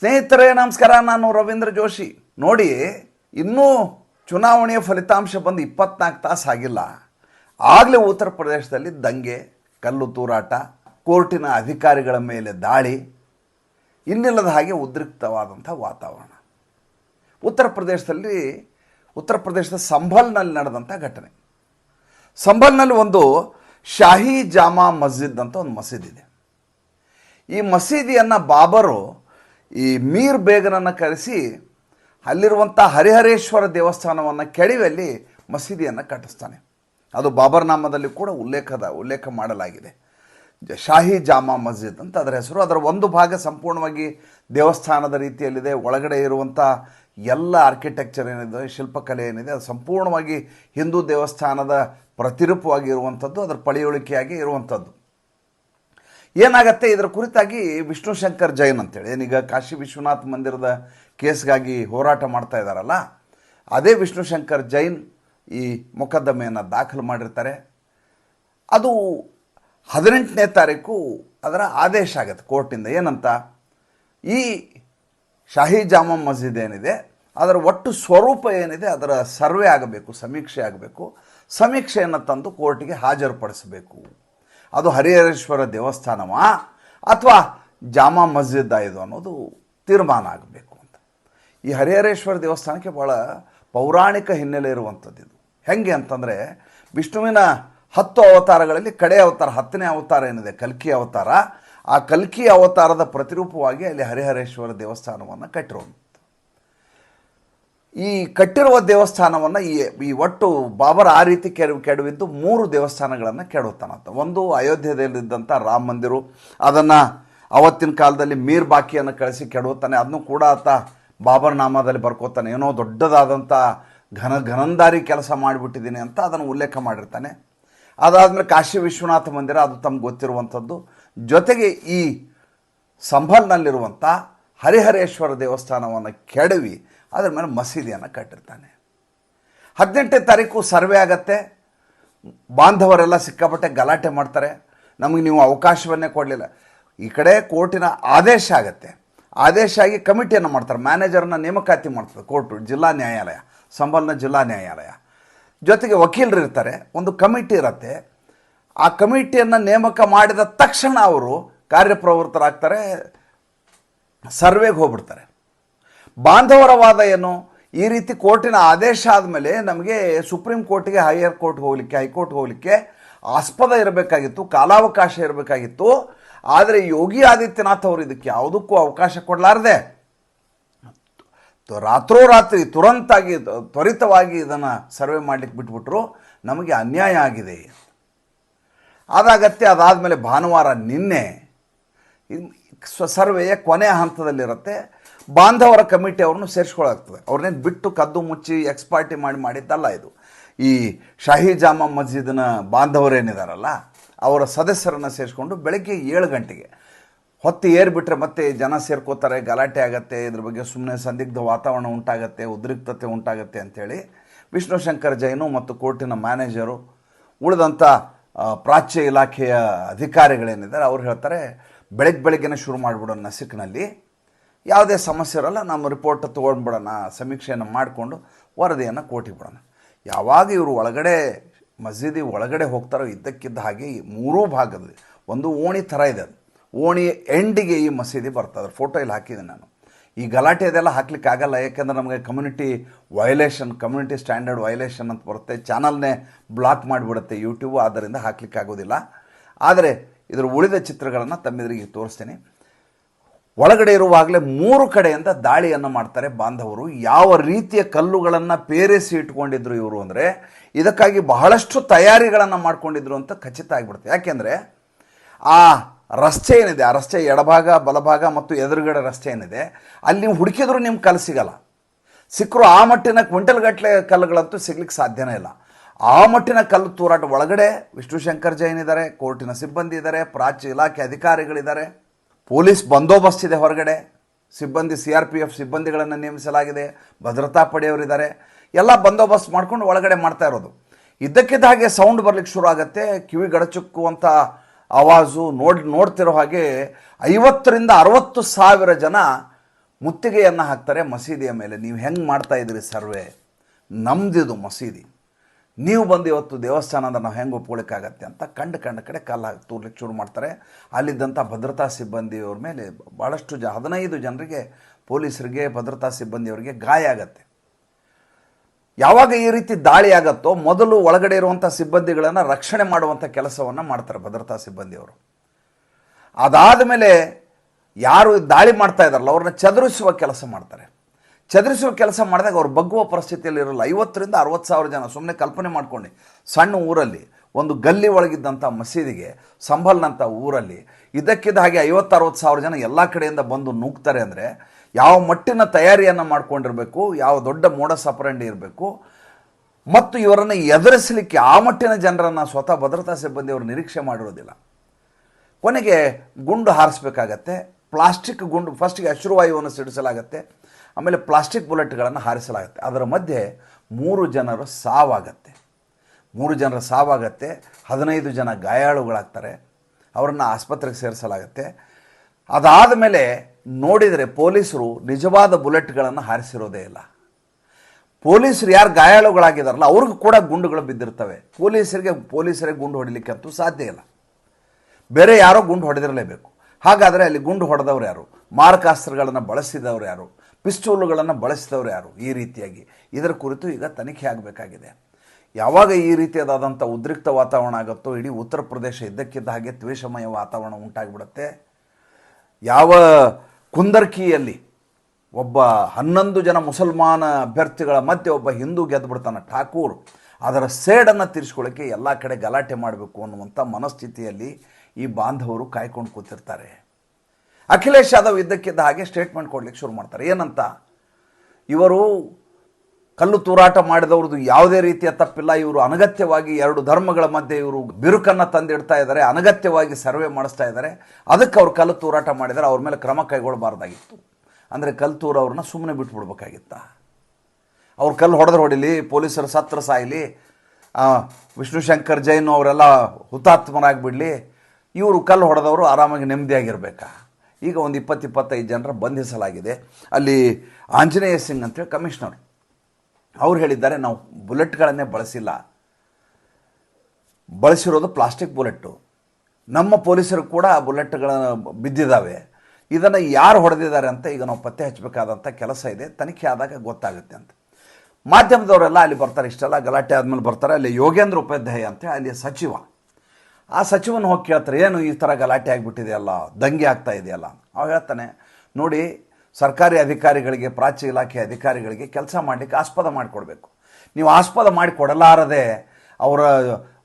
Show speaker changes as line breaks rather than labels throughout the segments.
ಸ್ನೇಹಿತರೇ, ನಮಸ್ಕಾರ. ನಾನು ರವೀಂದ್ರ ಜೋಶಿ. ನೋಡಿ, ಇನ್ನೂ ಚುನಾವಣೆಯ ಫಲಿತಾಂಶ ಬಂದು ಇಪ್ಪತ್ನಾಲ್ಕು ತಾಸು ಆಗಿಲ್ಲ. ಆಗಲೇ ಉತ್ತರ ಪ್ರದೇಶದಲ್ಲಿ ದಂಗೆ, ಕಲ್ಲು ತೂರಾಟ, ಕೋರ್ಟಿನ ಅಧಿಕಾರಿಗಳ ಮೇಲೆ ದಾಳಿ, ಇನ್ನಿಲ್ಲದ ಹಾಗೆ ಉದ್ರಿಕ್ತವಾದಂಥ ವಾತಾವರಣ. ಉತ್ತರ ಪ್ರದೇಶದಲ್ಲಿ, ಉತ್ತರ ಪ್ರದೇಶದ ಸಂಭಲ್ನಲ್ಲಿ ನಡೆದಂಥ ಘಟನೆ. ಸಂಭಲ್ನಲ್ಲಿ ಒಂದು ಶಾಹಿ ಜಾಮಾ ಮಸ್ಜಿದ್ ಅಂತ ಒಂದು ಮಸೀದಿ ಇದೆ ಈ ಮಸೀದಿಯನ್ನು ಬಾಬರು ಈ ಮೀರ್ ಬೇಗನನ್ನು ಕರೆಸಿ ಅಲ್ಲಿರುವಂಥ ಹರಿಹರೇಶ್ವರ ದೇವಸ್ಥಾನವನ್ನು ಕೆಡವಿ ಮಸೀದಿಯನ್ನು ಕಟ್ಟಿಸ್ತಾನೆ. ಅದು ಬಾಬರ್ ನಾಮದಲ್ಲಿ ಕೂಡ ಉಲ್ಲೇಖದ, ಉಲ್ಲೇಖ ಮಾಡಲಾಗಿದೆ. ಶಾಹಿ ಜಾಮಾ ಮಸ್ಜಿದ್ ಅಂತ ಅದರ ಹೆಸರು. ಅದರ ಒಂದು ಭಾಗ ಸಂಪೂರ್ಣವಾಗಿ ದೇವಸ್ಥಾನದ ರೀತಿಯಲ್ಲಿದೆ. ಒಳಗಡೆ ಇರುವಂಥ ಎಲ್ಲ ಆರ್ಕಿಟೆಕ್ಚರ್ ಏನಿದೆ, ಶಿಲ್ಪಕಲೆ ಏನಿದೆ, ಅದು ಸಂಪೂರ್ಣವಾಗಿ ಹಿಂದೂ ದೇವಸ್ಥಾನದ ಪ್ರತಿರೂಪವಾಗಿ ಇರುವಂಥದ್ದು, ಅದರ ಪಳಿಯುಳಿಕೆಯಾಗಿ ಇರುವಂಥದ್ದು. ಏನಾಗತ್ತೆ? ಇದರ ಕುರಿತಾಗಿ ವಿಷ್ಣು ಶಂಕರ್ ಜೈನ್ ಅಂತೇಳಿ. ಏನೀಗ ಕಾಶಿ ವಿಶ್ವನಾಥ್ ಮಂದಿರದ ಕೇಸ್ಗಾಗಿ ಹೋರಾಟ ಮಾಡ್ತಾ ಇದ್ದಾರಲ್ಲ ಅದೇ ವಿಷ್ಣು ಶಂಕರ್ ಜೈನ್ ಈ ಮೊಕದ್ದಮೆಯನ್ನು ದಾಖಲು ಮಾಡಿರ್ತಾರೆ. ಅದು ಹದಿನೆಂಟನೇ ತಾರೀಕು ಅದರ ಆದೇಶ ಆಗುತ್ತೆ ಕೋರ್ಟಿಂದ. ಏನಂತ? ಈ ಶಾಹಿ ಜಾಮಾ ಮಸ್ಜಿದ್ ಏನಿದೆ, ಅದರ ಒಟ್ಟು ಸ್ವರೂಪ ಏನಿದೆ, ಅದರ ಸರ್ವೆ ಆಗಬೇಕು, ಸಮೀಕ್ಷೆ ಆಗಬೇಕು. ಸಮೀಕ್ಷೆಯನ್ನು ತಂದು ಕೋರ್ಟಿಗೆ ಹಾಜರುಪಡಿಸಬೇಕು. ಅದು ಹರಿಹರೇಶ್ವರ ದೇವಸ್ಥಾನವ? ಅಥವಾ ಜಾಮಾ ಮಸ್ಜಿದ್ ಇದು ಅನ್ನೋದು ತೀರ್ಮಾನ ಆಗಬೇಕು ಅಂತ. ಈ ಹರಿಹರೇಶ್ವರ ದೇವಸ್ಥಾನಕ್ಕೆ ಭಾಳ ಪೌರಾಣಿಕ ಹಿನ್ನೆಲೆ ಇರುವಂಥದ್ದು ಇದು. ಹೆಂಗೆ ಅಂತಂದರೆ, ವಿಷ್ಣುವಿನ ಹತ್ತು ಅವತಾರಗಳಲ್ಲಿ ಕಡೆ ಅವತಾರ, ಹತ್ತನೇ ಅವತಾರ ಏನಿದೆ, ಕಲ್ಕಿ ಅವತಾರ. ಆ ಕಲ್ಕಿ ಅವತಾರದ ಪ್ರತಿರೂಪವಾಗಿ ಅಲ್ಲಿ ಹರಿಹರೇಶ್ವರ ದೇವಸ್ಥಾನವನ್ನು ಕಟ್ಟಿರುವಂಥ ಈ ಕಟ್ಟಿರುವ ದೇವಸ್ಥಾನವನ್ನು ಈ ಈ ಒಟ್ಟು ಬಾಬರ್ ಆ ರೀತಿ ಕೆಡ, ಕೆಡವಿದ್ದು ಮೂರು ದೇವಸ್ಥಾನಗಳನ್ನು ಕೆಡುತ್ತಾನಂತ ಒಂದು ಅಯೋಧ್ಯೆಯಲ್ಲಿದ್ದಂಥ ರಾಮ ಮಂದಿರು, ಅದನ್ನು ಅವತ್ತಿನ ಕಾಲದಲ್ಲಿ ಮೀರ್ ಬಾಕಿಯನ್ನು ಕಳಿಸಿ ಕೆಡುತ್ತಾನೆ ಅದನ್ನು ಕೂಡ ಆತ ಬಾಬರ್ ನಾಮದಲ್ಲಿ ಬರ್ಕೋತಾನೆ ಏನೋ ದೊಡ್ಡದಾದಂಥ ಘನ, ಘನಂದಾರಿ ಕೆಲಸ ಮಾಡಿಬಿಟ್ಟಿದ್ದೀನಿ ಅಂತ ಅದನ್ನು ಉಲ್ಲೇಖ ಮಾಡಿರ್ತಾನೆ. ಅದಾದಮೇಲೆ ಕಾಶಿ ವಿಶ್ವನಾಥ ಮಂದಿರ, ಅದು ತಮ್ಗೆ ಗೊತ್ತಿರುವಂಥದ್ದು. ಜೊತೆಗೆ ಈ ಸಂಭಲ್ನಲ್ಲಿರುವಂಥ ಹರಿಹರೇಶ್ವರ ದೇವಸ್ಥಾನವನ್ನು ಕೆಡವಿ ಅದರ ಮೇಲೆ ಮಸೀದಿಯನ್ನು ಕಟ್ಟಿರ್ತಾನೆ. ಹದಿನೆಂಟನೇ ತಾರೀಕು ಸರ್ವೆ ಆಗತ್ತೆ. ಬಾಂಧವರೆಲ್ಲ ಸಿಕ್ಕಾಪಟ್ಟೆ ಗಲಾಟೆ ಮಾಡ್ತಾರೆ. ನಮಗೆ ನೀವು ಅವಕಾಶವನ್ನೇ ಕೊಡಲಿಲ್ಲ. ಈ ಕಡೆ ಕೋರ್ಟಿನ ಆದೇಶ ಆಗತ್ತೆ. ಆದೇಶ ಆಗಿ ಕಮಿಟಿಯನ್ನು ಮಾಡ್ತಾರೆ. ಮ್ಯಾನೇಜರ್ನ ನೇಮಕಾತಿ ಮಾಡ್ತದೆ ಕೋರ್ಟು, ಜಿಲ್ಲಾ ನ್ಯಾಯಾಲಯ, ಸಂಬಲ್ನ ಜಿಲ್ಲಾ ನ್ಯಾಯಾಲಯ. ಜೊತೆಗೆ ವಕೀಲರು ಇರ್ತಾರೆ. ಒಂದು ಕಮಿಟಿ ಇರತ್ತೆ. ಆ ಕಮಿಟಿಯನ್ನು ನೇಮಕ ಮಾಡಿದ ತಕ್ಷಣ ಅವರು ಕಾರ್ಯಪ್ರವೃತ್ತರಾಗ್ತಾರೆ. ಸರ್ವೆಗೆ ಹೋಗ್ಬಿಡ್ತಾರೆ. ಬಾಂಧವರ ವಾದ ಏನು? ಈ ರೀತಿ ಕೋರ್ಟಿನ ಆದೇಶ ಆದಮೇಲೆ ನಮಗೆ ಸುಪ್ರೀಂ ಕೋರ್ಟಿಗೆ ಹೈಯರ್ ಕೋರ್ಟ್ ಹೋಗಲಿಕ್ಕೆ, ಹೈಕೋರ್ಟ್ ಹೋಗಲಿಕ್ಕೆ ಆಸ್ಪದ ಇರಬೇಕಾಗಿತ್ತು, ಕಾಲಾವಕಾಶ ಇರಬೇಕಾಗಿತ್ತು. ಆದರೆ ಯೋಗಿ ಆದಿತ್ಯನಾಥ್ ಅವರು ಇದಕ್ಕೆ ಯಾವುದಕ್ಕೂ ಅವಕಾಶ ಕೊಡಲಾರದೆ. ರಾತ್ರೋರಾತ್ರಿ ತುರಂತಾಗಿ ತ್ವರಿತವಾಗಿ ಇದನ್ನು ಸರ್ವೆ ಮಾಡಲಿಕ್ಕೆ ಬಿಟ್ಬಿಟ್ರು. ನಮಗೆ ಅನ್ಯಾಯ ಆಗಿದೆ. ಅದಾಗತ್ತೆ ಅದಾದಮೇಲೆ ಭಾನುವಾರ ನಿನ್ನೆ ಸರ್ವೆಯ ಕೊನೆಯ ಹಂತದಲ್ಲಿರುತ್ತೆ. ಬಾಂಧವರ ಕಮಿಟಿ ಅವ್ರನ್ನು ಸೇರಿಸ್ಕೊಳ್ಳಾಗ್ತದೆ ಅವ್ರನ್ನೇನು ಬಿಟ್ಟು ಕದ್ದು ಮುಚ್ಚಿ ಎಕ್ಸ್ಪಾರ್ಟಿ ಮಾಡಿ ಮಾಡಿದ್ದಲ್ಲ ಇದು. ಈ ಶಾಹಿ ಜಾಮಾ ಮಸ್ಜಿದ್ನ ಬಾಂಧವರೇನಿದಾರಲ್ಲ ಅವರ ಸದಸ್ಯರನ್ನು ಸೇರಿಸ್ಕೊಂಡು ಬೆಳಗ್ಗೆ ಏಳು ಗಂಟೆಗೆ ಹೊತ್ತು ಏರ್ಬಿಟ್ರೆ ಮತ್ತೆ ಜನ ಸೇರ್ಕೋತಾರೆ, ಗಲಾಟೆ ಆಗತ್ತೆ, ಇದ್ರ ಬಗ್ಗೆ ಸುಮ್ಮನೆ ಸಂದಿಗ್ಧ ವಾತಾವರಣ ಉಂಟಾಗತ್ತೆ, ಉದ್ರಿಕ್ತತೆ ಉಂಟಾಗತ್ತೆ ಅಂಥೇಳಿ ವಿಷ್ಣು ಶಂಕರ್ ಜೈನು ಮತ್ತು ಕೋರ್ಟಿನ ಮ್ಯಾನೇಜರು ಉಳಿದಂಥ ಪ್ರಾಚ್ಯ ಇಲಾಖೆಯ ಅಧಿಕಾರಿಗಳೇನಿದ್ದಾರೆ, ಅವ್ರು ಹೇಳ್ತಾರೆ ಬೆಳಗ್ಗೆ ಬೆಳಗ್ಗೆನೇ ಶುರು ಮಾಡಿಬಿಡೋಣ ನಸಿಕ್ನಲ್ಲಿ. ಯಾವುದೇ ಸಮಸ್ಯೆ ಇರಲ್ಲ, ನಮ್ಮ ರಿಪೋರ್ಟ್ ತೊಗೊಂಡ್ಬಿಡೋಣ, ಸಮೀಕ್ಷೆಯನ್ನು ಮಾಡಿಕೊಂಡು ವರದಿಯನ್ನು ಕೋಟಿ ಬಿಡೋಣ. ಯಾವಾಗ ಇವರು ಒಳಗಡೆ, ಮಸೀದಿ ಒಳಗಡೆ ಹೋಗ್ತಾರೋ ಇದ್ದಕ್ಕಿದ್ದ ಹಾಗೆ ಮೂರೂ ಭಾಗದಲ್ಲಿ ಒಂದು ಓಣಿ ಥರ ಇದೆ ಅದು. ಓಣಿ ಎಂಡಿಗೆ ಈ ಮಸೀದಿ ಬರ್ತದೆ ಫೋಟೋ ಇಲ್ಲಿ ಹಾಕಿದೆ ನಾನು. ಈ ಗಲಾಟೆ ಅದೆಲ್ಲ ಹಾಕ್ಲಿಕ್ಕೆ ಆಗಲ್ಲ, ಯಾಕೆಂದ್ರೆ ನಮಗೆ community violation community standard violation ಅಂತ ಬರುತ್ತೆ. ಚಾನಲ್ನೇ ಬ್ಲಾಕ್ ಮಾಡಿಬಿಡುತ್ತೆ ಯೂಟ್ಯೂಬ್ ಆದ್ದರಿಂದ ಹಾಕ್ಲಿಕ್ಕೆ ಆಗೋದಿಲ್ಲ. ಆದರೆ ಇದರ ಉಳಿದ ಚಿತ್ರಗಳನ್ನು ತಮ್ಮೆದುರಿಗೆ ತೋರಿಸ್ತೀನಿ. ಒಳಗಡೆ ಇರುವಾಗಲೇ ಮೂರು ಕಡೆಯಿಂದ ದಾಳಿಯನ್ನು ಮಾಡ್ತಾರೆ ಬಾಂಧವರು. ಯಾವ ರೀತಿಯ ಕಲ್ಲುಗಳನ್ನು ಪೇರಿಸಿ ಇಟ್ಕೊಂಡಿದ್ರು ಇವರು ಅಂದರೆ, ಇದಕ್ಕಾಗಿ ಬಹಳಷ್ಟು ತಯಾರಿಗಳನ್ನು ಮಾಡಿಕೊಂಡಿದ್ರು ಅಂತ ಖಚಿತ ಆಗಿಬಿಡುತ್ತೆ. ಯಾಕೆಂದರೆ, ಆ ರಸ್ತೆ ಏನಿದೆ, ಆ ರಸ್ತೆ ಎಡಭಾಗ, ಬಲಭಾಗ ಮತ್ತು ಎದುರುಗಡೆ ರಸ್ತೆ ಏನಿದೆ, ಅಲ್ಲಿ ನೀವು ಹುಡುಕಿದ್ರು ನಿಮ್ಗೆ ಕಲ್ಲು ಸಿಗಲ್ಲ. ಸಿಕ್ಕರು ಆ ಮಟ್ಟಿನ ಕ್ವಿಂಟಲ್ಗಟ್ಟಲೆ ಕಲ್ಲುಗಳಂತೂ ಸಿಗ್ಲಿಕ್ಕೆ ಸಾಧ್ಯನೇ ಇಲ್ಲ. ಆ ಮಟ್ಟಿನ ಕಲ್ಲು ತೂರಾಟ ಒಳಗಡೆ ವಿಷ್ಣು ಶಂಕರ್ ಜೈನ್ ಇದ್ದಾರೆ ಕೋರ್ಟಿನ ಸಿಬ್ಬಂದಿ ಇದ್ದಾರೆ ಪ್ರಾಚ್ಯ ಇಲಾಖೆ ಅಧಿಕಾರಿಗಳಿದ್ದಾರೆ ಪೊಲೀಸ್ ಬಂದೋಬಸ್ತ್ ಇದೆ ಹೊರಗಡೆ. ಸಿಬ್ಬಂದಿ, ಸಿ ಆರ್ ಪಿ ಎಫ್ ಸಿಬ್ಬಂದಿಗಳನ್ನು ನೇಮಿಸಲಾಗಿದೆ. ಭದ್ರತಾ ಪಡೆಯವರಿದ್ದಾರೆ ಎಲ್ಲ ಬಂದೋಬಸ್ತ್ ಮಾಡ್ಕೊಂಡು ಒಳಗಡೆ ಮಾಡ್ತಾ ಇರೋದು. ಇದ್ದಕ್ಕಿದ್ದ ಹಾಗೆ ಸೌಂಡ್ ಬರ್ಲಿಕ್ಕೆ ಶುರು ಆಗುತ್ತೆ. ಕಿವಿ ಗಡಚುಕ್ಕುವಂಥ ಆವಾಜು ನೋಡಿ, ನೋಡ್ತಿರೋ ಹಾಗೆ ಐವತ್ತರಿಂದ ಅರವತ್ತು ಸಾವಿರ ಜನ ಮುತ್ತಿಗೆಯನ್ನು ಹಾಕ್ತಾರೆ ಮಸೀದಿಯ ಮೇಲೆ. ನೀವು ಹೆಂಗೆ ಮಾಡ್ತಾ ಇದ್ದೀರಿ ಸರ್ವೆ? ನಮ್ದಿದು ಮಸೀದಿ. ನೀವು ಬಂದು ಇವತ್ತು ದೇವಸ್ಥಾನ ಅಂದ್ರೆ ನಾವು ಹೆಂಗೆ ಒಪ್ಕೊಳ್ಳಿಕ್ಕಾಗತ್ತೆ ಅಂತ ಕಂಡು ಕಂಡ ಕಡೆ ಕಲ್ಲ ತೂರ್ಲಿಕ್ಕೆ ಶುರು ಮಾಡ್ತಾರೆ. ಅಲ್ಲಿದ್ದಂಥ ಭದ್ರತಾ ಸಿಬ್ಬಂದಿಯವ್ರ ಮೇಲೆ ಭಾಳಷ್ಟು ಜ, ಹದಿನೈದು ಜನರಿಗೆ ಪೊಲೀಸರಿಗೆ, ಭದ್ರತಾ ಸಿಬ್ಬಂದಿಯವರಿಗೆ ಗಾಯ ಆಗತ್ತೆ. ಯಾವಾಗ ಈ ರೀತಿ ದಾಳಿ ಆಗತ್ತೋ ಮೊದಲು ಒಳಗಡೆ ಇರುವಂಥ ಸಿಬ್ಬಂದಿಗಳನ್ನು ರಕ್ಷಣೆ ಮಾಡುವಂಥ ಕೆಲಸವನ್ನು ಮಾಡ್ತಾರೆ ಭದ್ರತಾ ಸಿಬ್ಬಂದಿಯವರು. ಅದಾದ ಮೇಲೆ ಯಾರು ದಾಳಿ ಮಾಡ್ತಾ ಇದ್ದಾರಲ್ಲ, ಅವ್ರನ್ನ ಚದುರಿಸುವ ಕೆಲಸ ಮಾಡ್ತಾರೆ. ಚದುರಿಸುವ ಕೆಲಸ ಮಾಡಿದಾಗ ಅವ್ರು ಬಗ್ಗುವ ಪರಿಸ್ಥಿತಿಯಲ್ಲಿ ಇರೋಲ್ಲ. ಐವತ್ತರಿಂದ ಅರವತ್ತು ಸಾವಿರ ಜನ ಸುಮ್ಮನೆ ಕಲ್ಪನೆ ಮಾಡ್ಕೊಂಡು. ಸಣ್ಣ ಊರಲ್ಲಿ, ಒಂದು ಗಲ್ಲಿ ಒಳಗಿದ್ದಂಥ ಮಸೀದಿಗೆ ಸಂಭಲ್ನಂಥ ಊರಲ್ಲಿ, ಇದಕ್ಕಿದ್ದ ಹಾಗೆ ಐವತ್ತು, ಅರವತ್ತು ಸಾವಿರ ಜನ ಎಲ್ಲ ಕಡೆಯಿಂದ ಬಂದು ನುಗ್ತಾರೆ ಅಂದರೆ, ಯಾವ ಮಟ್ಟಿನ ತಯಾರಿಯನ್ನು ಮಾಡ್ಕೊಂಡಿರಬೇಕು, ಯಾವ ದೊಡ್ಡ ಮೋಡ ಸಪರಂಡಿ ಇರಬೇಕು, ಮತ್ತು ಇವರನ್ನು ಎದುರಿಸಲಿಕ್ಕೆ ಆ ಮಟ್ಟಿನ ಜನರನ್ನು ಸ್ವತಃ ಭದ್ರತಾ ಸಿಬ್ಬಂದಿ ಅವರು ನಿರೀಕ್ಷೆ ಮಾಡಿರೋದಿಲ್ಲ. ಕೊನೆಗೆ ಗುಂಡು ಹಾರಿಸಬೇಕಾಗತ್ತೆ. ಪ್ಲಾಸ್ಟಿಕ್ ಗುಂಡು ಫಸ್ಟಿಗೆ ಅಶ್ರುವಾಯುವನ್ನು ಸಿಡಿಸಲಾಗುತ್ತೆ, ಆಮೇಲೆ ಪ್ಲಾಸ್ಟಿಕ್ ಬುಲೆಟ್ಗಳನ್ನು ಹಾರಿಸಲಾಗುತ್ತೆ. ಅದರ ಮಧ್ಯೆ ಮೂರು ಜನರು ಸಾವಾಗತ್ತೆ. ಮೂರು ಜನರ ಸಾವಾಗತ್ತೆ, ಹದಿನೈದು ಜನ ಗಾಯಾಳುಗಳಾಗ್ತಾರೆ, ಅವರನ್ನು ಆಸ್ಪತ್ರೆಗೆ ಸೇರಿಸಲಾಗತ್ತೆ. ಅದಾದ ಮೇಲೆ ನೋಡಿದರೆ ಪೊಲೀಸರು ನಿಜವಾದ ಬುಲೆಟ್ಗಳನ್ನು ಹಾರಿಸಿರೋದೇ ಇಲ್ಲ. ಪೊಲೀಸರು ಯಾರು ಗಾಯಾಳುಗಳಾಗಿದ್ದಾರಲ್ಲ ಅವ್ರಿಗೂ ಕೂಡ ಗುಂಡುಗಳು ಬಿದ್ದಿರ್ತವೆ. ಪೊಲೀಸರಿಗೆ, ಪೊಲೀಸರೇ ಗುಂಡು ಹೊಡಿಲಿಕ್ಕೆ ಅಂತೂ ಸಾಧ್ಯ ಇಲ್ಲ. ಬೇರೆ ಯಾರೋ ಗುಂಡು ಹೊಡೆದಿರಲೇಬೇಕು. ಹಾಗಾದರೆ ಅಲ್ಲಿ ಗುಂಡು ಹೊಡೆದವ್ರು ಯಾರು? ಮಾರಕಾಸ್ತ್ರಗಳನ್ನು ಬಳಸಿದವರು ಯಾರು? ಪಿಸ್ತೂಲುಗಳನ್ನು ಬಳಸಿದವರು ಯಾರು ಈ ರೀತಿಯಾಗಿ? ಇದರ ಕುರಿತು ಈಗ ತನಿಖೆ ಆಗಬೇಕಾಗಿದೆ. ಯಾವಾಗ ಈ ರೀತಿಯಾದಂಥ ಉದ್ರಿಕ್ತ ವಾತಾವರಣ ಆಗುತ್ತೋ, ಇಡೀ ಉತ್ತರ ಪ್ರದೇಶ ಇದ್ದಕ್ಕಿದ್ದ ಹಾಗೆ ದ್ವೇಷಮಯ ವಾತಾವರಣ ಉಂಟಾಗಿಬಿಡುತ್ತೆ. ಯಾವ ಕುಂದರ್ಕಿಯಲ್ಲಿ ಒಬ್ಬ ಹನ್ನೊಂದು ಜನ ಮುಸಲ್ಮಾನ ಅಭ್ಯರ್ಥಿಗಳ ಮಧ್ಯೆ ಒಬ್ಬ ಹಿಂದೂ ಗೆದ್ದುಬಿಡ್ತಾನೆ ಠಾಕೂರ್. ಅದರ ಸೇಡನ್ನು ತೀರಿಸ್ಕೊಳ್ಳೋಕ್ಕೆ ಎಲ್ಲ ಕಡೆ ಗಲಾಟೆ ಮಾಡಬೇಕು ಅನ್ನುವಂಥ ಮನಸ್ಥಿತಿಯಲ್ಲಿ ಈ ಬಾಂಧವರು ಕಾಯ್ಕೊಂಡು ಕೂತಿರ್ತಾರೆ. ಅಖಿಲೇಶ್ ಯಾದವ್ ಇದ್ದಕ್ಕಿದ್ದ ಹಾಗೆ ಸ್ಟೇಟ್ಮೆಂಟ್ ಕೊಡ್ಲಿಕ್ಕೆ ಶುರು ಮಾಡ್ತಾರೆ. ಏನಂತ? ಇವರು ಕಲ್ಲು ತೂರಾಟ ಮಾಡಿದವ್ರದ್ದು ಯಾವುದೇ ರೀತಿಯ ತಪ್ಪಿಲ್ಲ. ಇವರು ಅನಗತ್ಯವಾಗಿ ಎರಡು ಧರ್ಮಗಳ ಮಧ್ಯೆ ಇವರು ಬಿರುಕನ್ನು ತಂದಿಡ್ತಾ ಇದ್ದಾರೆ. ಅನಗತ್ಯವಾಗಿ ಸರ್ವೆ ಮಾಡಿಸ್ತಾ ಇದ್ದಾರೆ. ಅದಕ್ಕೆ ಅವ್ರು ಕಲ್ಲು ತೂರಾಟ ಮಾಡಿದರೆ ಅವ್ರ ಮೇಲೆ ಕ್ರಮ ಕೈಗೊಳ್ಳಬಾರ್ದಾಗಿತ್ತು. ಅಂದರೆ ಕಲ್ಲು ಅವ್ರನ್ನ ಸುಮ್ಮನೆ ಬಿಟ್ಬಿಡ್ಬೇಕಾಗಿತ್ತ? ಅವ್ರು ಕಲ್ಲು ಹೊಡೆದ್ರೆ ಹೊಡಿಲಿ, ಪೊಲೀಸರು ಸತ್ರ ಸಾಯಲಿ ವಿಷ್ಣು ಶಂಕರ್ ಜೈನ್ ಅವರೆಲ್ಲ ಹುತಾತ್ಮರಾಗಿಬಿಡಲಿ, ಇವರು ಕಲ್ಲು ಹೊಡೆದವರು ಆರಾಮಾಗಿ ನೆಮ್ಮದಿಯಾಗಿರ್ಬೇಕಾ? ಈಗ ಒಂದು ಇಪ್ಪತ್ತು ಇಪ್ಪತ್ತೈದು ಜನರ ಬಂಧಿಸಲಾಗಿದೆ. ಅಲ್ಲಿ ಆಂಜನೇಯ ಸಿಂಗ್ ಅಂತೇಳಿ ಕಮಿಷನರ್. ಅವ್ರು ಹೇಳಿದ್ದಾರೆ, ನಾವು ಬುಲೆಟ್ಗಳನ್ನೇ ಬಳಸಿಲ್ಲ. ಬಳಸಿರೋದು ಪ್ಲಾಸ್ಟಿಕ್ ಬುಲೆಟ್ಟು. ನಮ್ಮ ಪೊಲೀಸರು ಕೂಡ ಆ ಬುಲೆಟ್ಗಳ ಬಿದ್ದಿದ್ದಾವೆ. ಇದನ್ನು ಯಾರು ಹೊಡೆದಿದ್ದಾರೆ ಅಂತ ಈಗ ನಾವು ಪತ್ತೆ ಹಚ್ಚಬೇಕಾದಂಥ ಕೆಲಸ ಇದೆ. ತನಿಖೆ ಆದಾಗ ಗೊತ್ತಾಗುತ್ತೆ ಅಂತ. ಮಾಧ್ಯಮದವರೆಲ್ಲ ಅಲ್ಲಿ ಬರ್ತಾರೆ, ಇಷ್ಟೆಲ್ಲ ಗಲಾಟೆ ಆದಮೇಲೆ ಬರ್ತಾರೆ, ಅಲ್ಲಿ ಯೋಗೇಂದ್ರ ಉಪಾಧ್ಯಾಯ ಅಂತ ಅಲ್ಲಿ ಸಚಿವ. ಆ ಸಚಿವನ ಹೋಗಿ ಕೇಳ್ತಾರೆ, ಏನು ಈ ಥರ ಗಲಾಟೆ ಆಗಿಬಿಟ್ಟಿದೆಯಲ್ಲ, ದಂಗೆ ಆಗ್ತಾ ಇದೆಯಲ್ಲ? ಅವ ಹೇಳ್ತಾನೆ, ನೋಡಿ, ಸರ್ಕಾರಿ ಅಧಿಕಾರಿಗಳಿಗೆ ಪ್ರಾಚ್ಯ ಇಲಾಖೆ ಅಧಿಕಾರಿಗಳಿಗೆ ಕೆಲಸ ಮಾಡಲಿಕ್ಕೆ ಆಸ್ಪದ ಮಾಡಿಕೊಡ್ಬೇಕು. ನೀವು ಆಸ್ಪದ ಮಾಡಿಕೊಡಲಾರದೆ ಅವರ,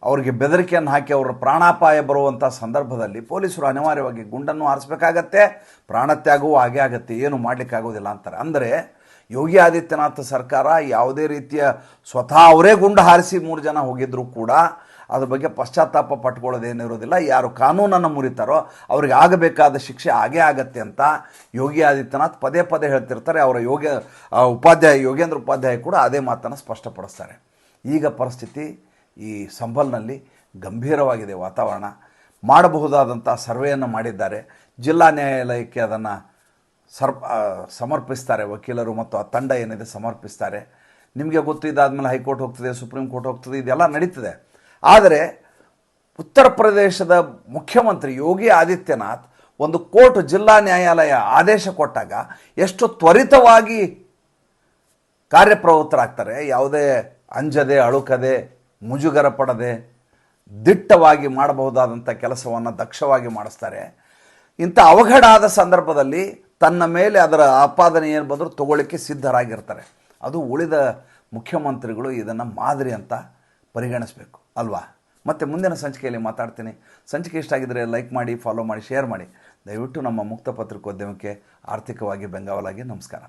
ಅವರಿಗೆ ಬೆದರಿಕೆಯನ್ನು ಹಾಕಿ ಅವರ ಪ್ರಾಣಾಪಾಯ ಬರುವಂಥ ಸಂದರ್ಭದಲ್ಲಿ ಪೊಲೀಸರು ಅನಿವಾರ್ಯವಾಗಿ ಗುಂಡನ್ನು ಹಾರಿಸ್ಬೇಕಾಗತ್ತೆ, ಪ್ರಾಣತ್ಯಾಗವೂ ಹಾಗೆ ಆಗತ್ತೆ, ಏನು ಮಾಡಲಿಕ್ಕಾಗೋದಿಲ್ಲ ಅಂತಾರೆ. ಅಂದರೆ ಯೋಗಿ ಆದಿತ್ಯನಾಥ್ ಸರ್ಕಾರ ಯಾವುದೇ ರೀತಿಯ ಸ್ವತಃ ಅವರೇ ಗುಂಡು ಹಾರಿಸಿ ಮೂರು ಜನ ಹೋಗಿದ್ದರೂ ಕೂಡ ಅದ್ರ ಬಗ್ಗೆ ಪಶ್ಚಾತ್ತಾಪ ಪಟ್ಕೊಳ್ಳೋದೇನಿರೋದಿಲ್ಲ ಯಾರು ಕಾನೂನನ್ನು ಮುರಿತಾರೋ ಅವ್ರಿಗೆ ಆಗಬೇಕಾದ ಶಿಕ್ಷೆ ಆಗೇ ಆಗತ್ತೆ ಅಂತ ಯೋಗಿ ಆದಿತ್ಯನಾಥ್ ಪದೇ ಪದೇ ಹೇಳ್ತಿರ್ತಾರೆ. ಅವರ ಯೋಗ ಉಪಾಧ್ಯಾಯ, ಯೋಗೇಂದ್ರ ಉಪಾಧ್ಯಾಯ ಕೂಡ ಅದೇ ಮಾತನ್ನು ಸ್ಪಷ್ಟಪಡಿಸ್ತಾರೆ. ಈಗ ಪರಿಸ್ಥಿತಿ ಈ ಸಂಬಲ್ನಲ್ಲಿ ಗಂಭೀರವಾಗಿದೆ ವಾತಾವರಣ. ಮಾಡಬಹುದಾದಂಥ ಸರ್ವೆಯನ್ನು ಮಾಡಿದ್ದಾರೆ. ಜಿಲ್ಲಾ ನ್ಯಾಯಾಲಯಕ್ಕೆ ಅದನ್ನು ಸರ್ ಸಮರ್ಪಿಸ್ತಾರೆ ವಕೀಲರು ಮತ್ತು ಆ ತಂಡ ಏನಿದೆ ಸಮರ್ಪಿಸ್ತಾರೆ. ನಿಮಗೆ ಗೊತ್ತು, ಇದಾದಮೇಲೆ ಹೈಕೋರ್ಟ್ ಹೋಗ್ತದೆ, ಸುಪ್ರೀಂ ಕೋರ್ಟ್ ಹೋಗ್ತದೆ, ಇದೆಲ್ಲ ನಡೀತದೆ. ಆದರೆ ಉತ್ತರ ಪ್ರದೇಶದ ಮುಖ್ಯಮಂತ್ರಿ ಯೋಗಿ ಆದಿತ್ಯನಾಥ್ ಒಂದು ಕೋರ್ಟ್ ಜಿಲ್ಲಾ ನ್ಯಾಯಾಲಯ ಆದೇಶ ಕೊಟ್ಟಾಗ ಎಷ್ಟು ತ್ವರಿತವಾಗಿ ಕಾರ್ಯಪ್ರವೃತ್ತರಾಗ್ತಾರೆ. ಯಾವುದೇ ಅಂಜದೆ, ಅಳುಕದೆ, ಮುಜುಗರ ಪಡದೆ ದಿಟ್ಟವಾಗಿ ಮಾಡಬಹುದಾದಂಥ ಕೆಲಸವನ್ನು ದಕ್ಷವಾಗಿ ಮಾಡಿಸ್ತಾರೆ. ಇಂಥ ಅವಘಡ ಆದ ಸಂದರ್ಭದಲ್ಲಿ ತನ್ನ ಮೇಲೆ ಅದರ ಆಪಾದನೆ ಏನು ಬಂದರೂ ತಗೊಳ್ಳಿಕ್ಕೆ ಸಿದ್ಧರಾಗಿರ್ತಾರೆ. ಅದು ಉಳಿದ ಮುಖ್ಯಮಂತ್ರಿಗಳು ಇದನ್ನು ಮಾದರಿ ಅಂತ ಪರಿಗಣಿಸಬೇಕು, ಅಲ್ವಾ? ಮತ್ತು ಮುಂದಿನ ಸಂಚಿಕೆಯಲ್ಲಿ ಮಾತಾಡ್ತೀನಿ. ಸಂಚಿಕೆ ಇಷ್ಟ ಆಗಿದ್ದರೆ ಲೈಕ್ ಮಾಡಿ ಫಾಲೋ ಮಾಡಿ ಶೇರ್ ಮಾಡಿ. ದಯವಿಟ್ಟು ನಮ್ಮ ಮುಕ್ತ ಪತ್ರಿಕೋದ್ಯಮಕ್ಕೆ ಆರ್ಥಿಕವಾಗಿ ಬೆಂಗಾವಲಾಗಿ ನಮಸ್ಕಾರ.